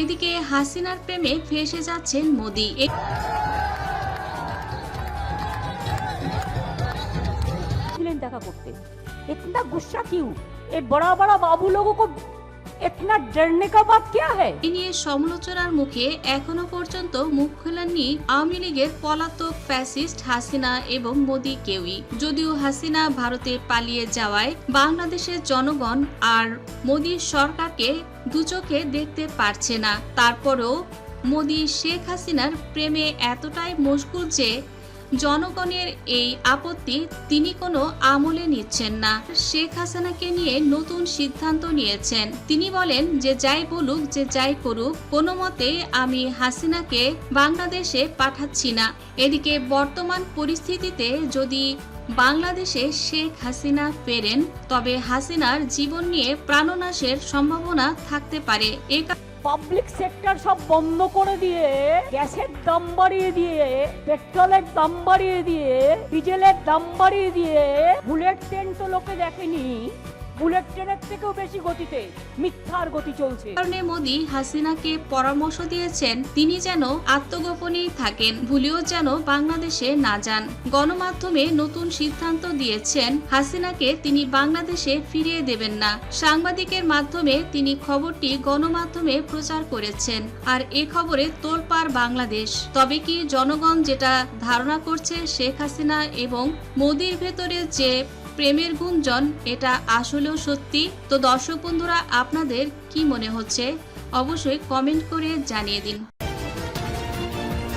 এদিকে হাসিনার প্রেমে ফেসে যাচ্ছেন মোদি। দেখা করতে। এতটা গুসা কিউ? এ বড় বড় বাবু লোক इतना डरने का बात क्या है এ নিয়ে সমালোচনার মুখে এখনো পর্যন্ত মুখ খোলেননি আওয়ামী লীগের পলাতক ফ্যাসিস্ট হাসিনা এবং মোদি কেউই যদিও হাসিনা ভারতে পালিয়ে যাওয়ায় বাংলাদেশের জনগণ আর মোদি সরকারকে দুচোখে দেখতে পারছে না তারপরেও মোদি শেখ হাসিনার প্রেমে এতটাই মশগুল যে জনগণের এই আপত্তি তিনি কোনো আমলে নিচ্ছেন না। শেখ হাসিনাকে নিয়ে নতুন সিদ্ধান্ত নিয়েছেন। তিনি বলেন যে যাই বলুক, যে যাই করুক, কোনো মতে আমি হাসিনাকে বাংলাদেশে পাঠাচ্ছি না। এদিকে বর্তমান পরিস্থিতিতে যদি বাংলাদেশে শেখ হাসিনা ফেরেন, তবে হাসিনার জীবন নিয়ে প্রাণনাশের সম্ভাবনা থাকতে পারে। এ পাবলিক সেক্টর সব বন্ধ করে দিয়ে, গ্যাসের দাম বাড়িয়ে দিয়ে, পেট্রোলের দাম বাড়িয়ে দিয়ে, ডিজেলের দাম বাড়িয়ে দিয়ে, বুলেট ট্রেন তো লোকে দেখেনি। বুলেট ট্রেনের থেকেও বেশি গতিতে মিথ্যার গতি চলছে। কারণে মোদি হাসিনাকে পরামর্শ দিয়েছেন, তিনি যেন আত্মগোপনেই থাকেন, ভুলেও যেন বাংলাদেশে না যান। গণমাধ্যমে নতুন সিদ্ধান্ত দিয়েছেন, হাসিনাকে তিনি বাংলাদেশে ফিরিয়ে দেবেন না। সাংবাদিকের মাধ্যমে তিনি খবরটি গণমাধ্যমে প্রচার করেছেন, আর এ খবরে তোলপাড় বাংলাদেশ। তবে কি জনগণ যেটা ধারণা করছে শেখ হাসিনা এবং মোদির ভেতরে যে প্রেমের গুঞ্জন, এটা আসলেও সত্যি? তো দর্শক বন্ধুরা, আপনাদের কি মনে হচ্ছে? অবশ্যই কমেন্ট করে জানিয়ে দিন।